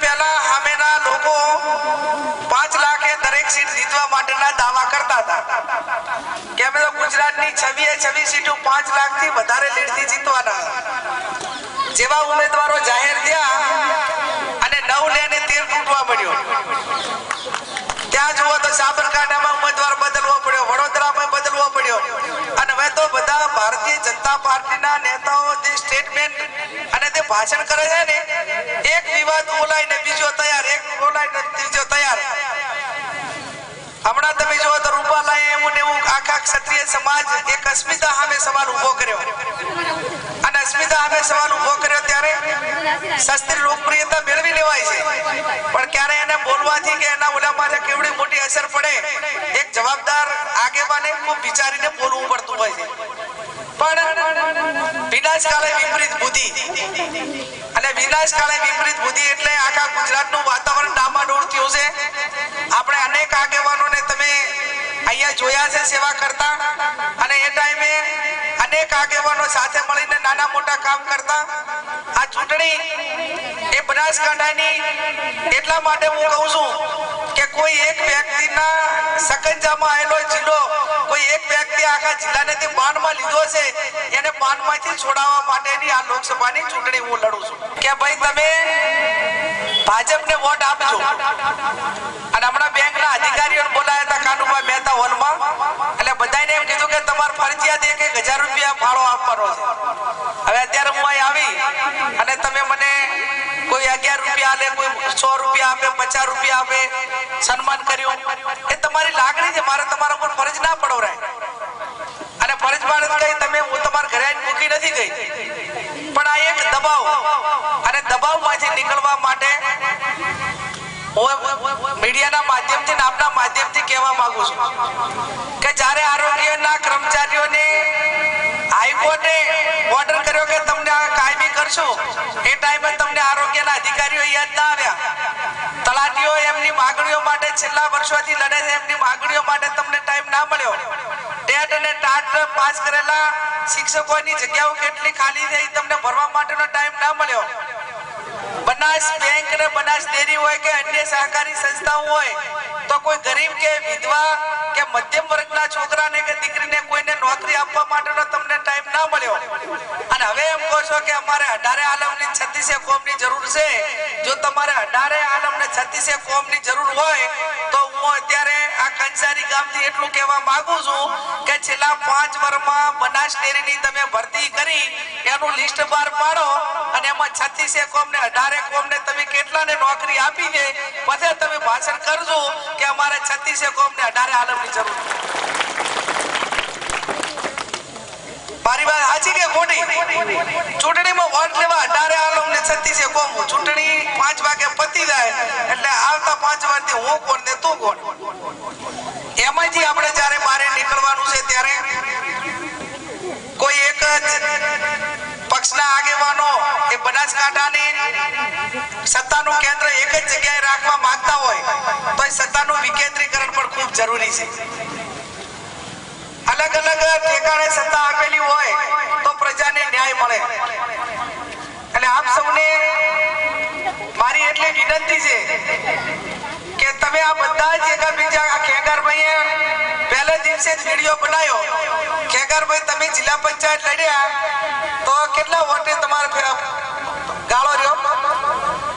પહેલા સામેના લોકો પાંચ લાખે દરેક સીટ જીતવા માટેના દાવા કરતા હતા. કે અમે તો ગુજરાતની છવ્વીએ છવ્વીસ સીટો પાંચ લાખથી વધારે લીડથી જીતવાના. જેવા ઉમેદવારો જાહેર થયા અને નવ લે અને તેર તૂટવા મળ્યો ત્યાં જુઓ તો સાબરકાંઠામાં ઉમેદવાર બદલવો પડ્યો વડોદરામાં બદલવો પડ્યો અને હવે તો બધા ભારતીય જનતા પાર્ટીના નેતાઓ જે સ્ટેટમેન્ટ અને તે ભાષણ કરે છે ને, એક વિવાદ બોલાય ને બીજો તૈયાર, એક બોલાય ને ત્રીજો તૈયાર. હમણાં તમે જોવો તો રૂપાલાએ એવું એવું આખા ક્ષત્રિય સમાજ એક અસ્મિતા સામે સવાલ ઊભો કર્યો. અને અસ્મિતા સામે સવાલ ઊભો કર્યો ત્યારે શસ્ત્રી લોકપ્રિયતા મેળવી લેવાય છે. પણ ક્યારે એને બોલવાથી કે એના ઓલામાં કેવડી મોટી અસર પડે, એક જવાબદાર આગેવાને ખૂબ વિચારીને બોલવું પડતું હોય છે. પણ વિનાશ કાળે વિપરીત બુદ્ધિ. અને વિનાશ કાળે વિપરીત બુદ્ધિ એટલે આખા ગુજરાતનું વાતાવરણ ડામાડોળ થયું છે. આપણે અનેક આગેવાનોને તમે અહીંયા જોયા છે સેવા કરતા. અને એ ટાઈમે અનેક આગેવાનો સાથે મળીને નાના મોટા કામ કરતા. આ ચૂંટણી એ બનાસકાંઠાની એટલા માટે હું કહું છું કે કોઈ એક વ્યક્તિના સકંજામાં આવેલો જિલ્લો, કોઈ એક વ્યક્તિ આખા જિલ્લાને તે બાનમાં લીધો છે, એને બાનમાંથી છોડાવવા માટેની આ લોકસભાની ચૂંટણી હું લડું છું. કે ભાઈ તમે ભાજપને વોટ આપજો. અને હમણાં બેંકના અધિકારીઓને બોલાયા હતા કાનુભાઈ મહેતા હોલમાં. એટલે બધાને એમ કીધું કે તમારે ફરજિયાત ફરજ ના પડવરાય અને ફરજ કઈ તમે, હું તમારા ઘરે મૂકી નથી ગઈ. પણ આ એક દબાવ. અને દબાવમાંથી નીકળવા માટે મીડિયાના માધ્યમથી આપના માધ્યમથી કહેવા માંગુ છું કે જ્યારે આરોગ્યના કર્મચારીઓને હાઈકોર્ટે ઓર્ડર કર્યો કે તમને આ કાયમી કરશો, એ ટાઈમે તમને આરોગ્યના અધિકારીઓ યાદ ના આવ્યા. તલાટીઓ એમની માગણીઓ માટે છેલ્લા વર્ષોથી લડે છે, એમની માગણીઓ માટે તમને ટાઈમ ના મળ્યો ટેટ અને ટાટ પાસ કરેલા શિક્ષકોની જગ્યાઓ કેટલી ખાલી થઈ તમને ભરવા માટેનો ટાઈમ ના મળ્યો? બનાસ બેંક ને બનાસ ડેરી હોય કે અન્ય સહકારી સંસ્થાઓ હોય, તો કોઈ ગરીબ કે વિધવા કે મધ્યમ વર્ગના છોકરાને કે દીકરીને કોઈને નોકરી આપવા માટેનો તમને ટાઈમ ના મળ્યો? અને હવે એમ કહો છો કે અમારે અઢારે આલમની છત્રીસે કોમની જરૂર છે? જો તમારે અઢારે આલમને છત્રીસે કોમની જરૂર હોય ગામથી એટલું કહેવા માંગુ છું કે છેલ્લા પાંચ વર્ષમાં બનાસ ડેરીની તમે ભરતી કરી, એનું લિસ્ટ બહાર પાડો અને એમાં છત્રીસે કોમને, અઢારે કોમને તમે કેટલાને નોકરી આપી છે પછી તમે ભાષણ કરજો કે અમારે છત્રીસે કોમને અઢારે આલમની જરૂર મારી વાત સાચી કે ખોટી? ચૂંટણીમાં વોટ લેવા અઢારે આલમ ને છત્રીસે કોમ? ચૂંટણી પાંચ વાગે પતી જાય એટલે આવતા પાંચ વારથી હું કોણ ને તું કોણ? એમાંથી આપણે જ્યારે બહાર નીકળવાનું છે ત્યારે કોઈ એક જ પક્ષના આગેવાનો એ બનાસકાંઠાની સત્તાનું કેન્દ્ર એક જ જગ્યાએ રાખવા માંગતા હોય, તો એ સત્તાનું વિકેન્દ્રીકરણ પણ ખૂબ જરૂરી છે. અલગ અલગ ઠેકાણે સત્તા આપેલી હોય, તો પ્રજાને ન્યાય મળે. એટલે આપ સૌને મારી એટલી વિનંતી છે તમે આ બધા જ એકબીજા આ ખેગારભાઈએ પહેલે દિવસે જ વીડિયો બનાવ્યો. ખેંગારભાઈ, તમે જિલ્લા પંચાયત લડ્યા, તો કેટલા વોટે તમારે ગાળો રહ્યો?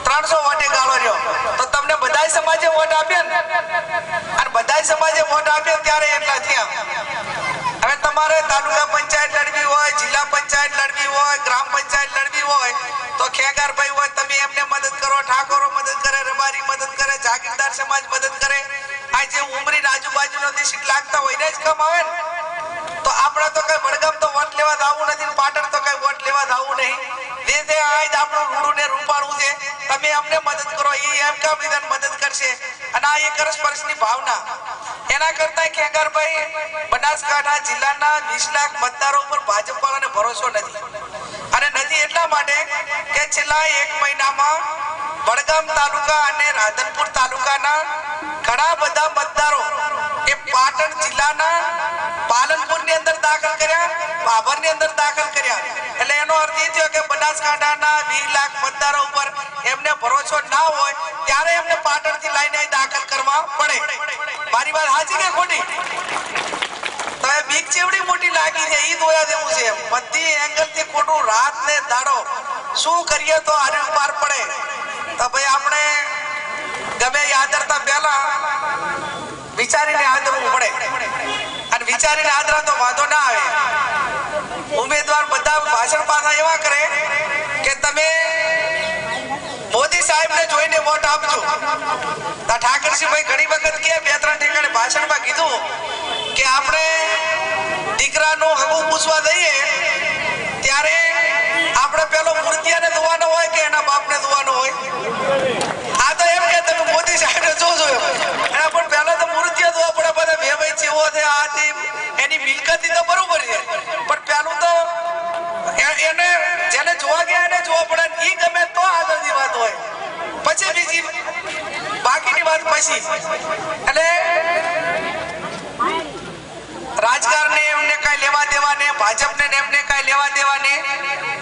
ત્રણસો વોટે ગાળો રહ્યો. તો તમને બધા સમાજે વોટ આપ્યા ને? અને બધા સમાજે વોટ આપ્યા ત્યારે એટલા થયા. હવે તમારે તાલુકા પંચાયત લડવી હોય, જિલ્લા પંચાયત લડવી હોય, ગ્રામ પંચાયત લડવી હોય, તો ખેગારભાઈ હોય, તમે એમને મદદ કરો, ઠાકોરો મદદ કરે, રબારી મદદ કરે, જાગીરદાર સમાજ મદદ કરે. આ જે ઉમરી આજુબાજુનો જે સીટ લાગતા હોય ને જ કામ આવે ને. તો આપણે તો કઈ વડગામ તો વોટ લેવા દાવું નથી ને પાટણ તો કઈ વોટ લેવા દાવું નહીં. જે જ આપણું રૂપાળું છે તમે અમને મદદ કરો. એ એમ કા વિધાન મદદ કરશે. અને આ એક સ્પર્શની ભાવના. એના કરતા ખેંગારભાઈ બનાસકાંઠા જિલ્લાના વીસ લાખ મતદારો ઉપર ભાજપ વાળાને ભરોસો નથી. અને નથી એટલા માટે કે છેલ્લા એક મહિનામાં વડગામ તાલુકા અને રાધનપુર તાલુકાના ઘણા બધા મતદારો એ પાટણ જિલ્લાના પાલનપુરની અંદર દાખલ કર્યા, બાબરની અંદર દાખલ કર્યા. એટલે એનો અર્થ એ થયો કે બનાસકાંઠાના વીસ લાખ મતદારો ઉપર એમને ભરોસો ના હોય, ત્યારે એમને પાટણથી લઈને દાખલ કરવા પડે. મારી વાત સાચી કે ખોટી? રાત ને દાડો. શું કરીએ તો આને પાર પડે? તો ભાઈ આપણે ગમે આદરતા પહેલા વિચારીને આદરવું પડે. અને વિચારીને આદરા તો વાંધો ના આવે ઉમેદવાર બધા ભાષણ પાછા એવા કરે કે તમે મોદી સાહેબને જોઈને વોટ આપજો આ ઠાકરસિંહભાઈ ઘણી વખત કે બે ત્રણ ઠેકાણે ભાષણમાં કીધું કે આપણે દીકરાનું હગું પૂછવા દઈએ ત્યારે આપણે પેલો મૂર્તિયાને ધોવાનો હોય કે એના બાપને ધોવાનો હોય? આ તો એમ કે તમે મોદી સાહેબને જોજો. એના પણ પહેલા તો મૂર્તિયા પડે બધા બે ભાઈ છે, આ તે એની મિલકતી તો બરોબર છે. પણ પહેલું તો એને જેને જોવા ગયા એને જોવા પડે એ ગમે તો આગળની વાત હોય. પછી બીજી બાકીની વાત પછી. એટલે રાજકારને એમને કાંઈ લેવા દેવાને, ભાજપને ને એમને કાંઈ લેવા દેવાને,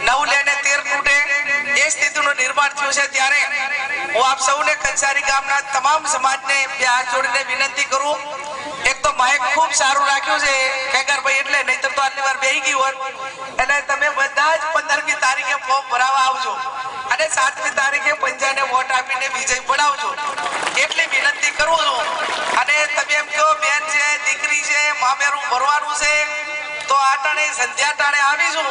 નવ લે ને તેર તૂટે એ સ્થિતિનું નિર્માણ થયું છે ત્યારે હું આપ સૌને કંસારી ગામના તમામ સમાજને બે હાથ જોડીને વિનંતી કરું. એક તો માઇક ખૂબ સારું રાખ્યું છે ખેગરભાઈ એટલે નહીતર તો આટલી વાર બેહી ગયું હોત. એટલે તમે બધા જ પંદરમી તારીખે ફોર્મ ભરાવા આવજો. અને સાતમી તારીખે પંજાને વોટ આપીને વિજય બનાવજો એટલી વિનંતી કરું છું. અને તમે એમ કહો, બેન છે, દીકરી છે, મામેરું ભરવાનું છે, તો આટાણે સંધ્યા ટાણે આવીશું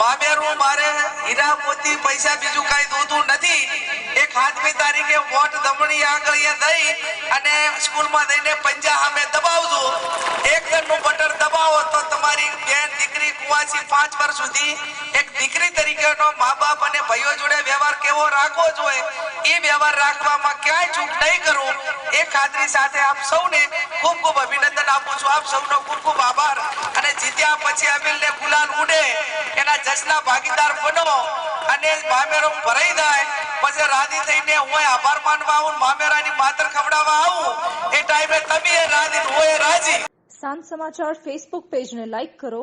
મામેરું, મારે હીરા મોતી પૈસા બીજું કાંઈ દૂધું નથી. એક હાથમી તારીખે વોટ દમણી આગળ દઈ અને સ્કૂલમાં દઈને પંજા સામે દબાવજો 3 થી વર્ષ સુધી એક દીકરી તરીકેનો મા બાપ અને ભાઈઓ જોડે વ્યવહાર કેવો રાખવો જોઈએ, એ વ્યવહાર રાખવામાં ક્યાંય ચૂક નહીં કરું એ ખાતરી સાથે આપ સૌને ખૂબ ખૂબ અભિનંદન આપું છું. આપ સૌનો ખૂબ ખૂબ આભાર. અને જીત્યા પછી અમીલને ગુલાલ ઉડે, એના જશ્ના ભાગીદાર બનો અને મામેરો ભરાઈ જાય. પછી રાજી થઈને હું આભાર માનવા આવું, મામેરાની માત્ર ખવડાવવા આવું. એ ટાઈમે તમે રાજી હોય રાજી. સાંજ સમાચાર ફેસબુક પેજને લાઈક કરો.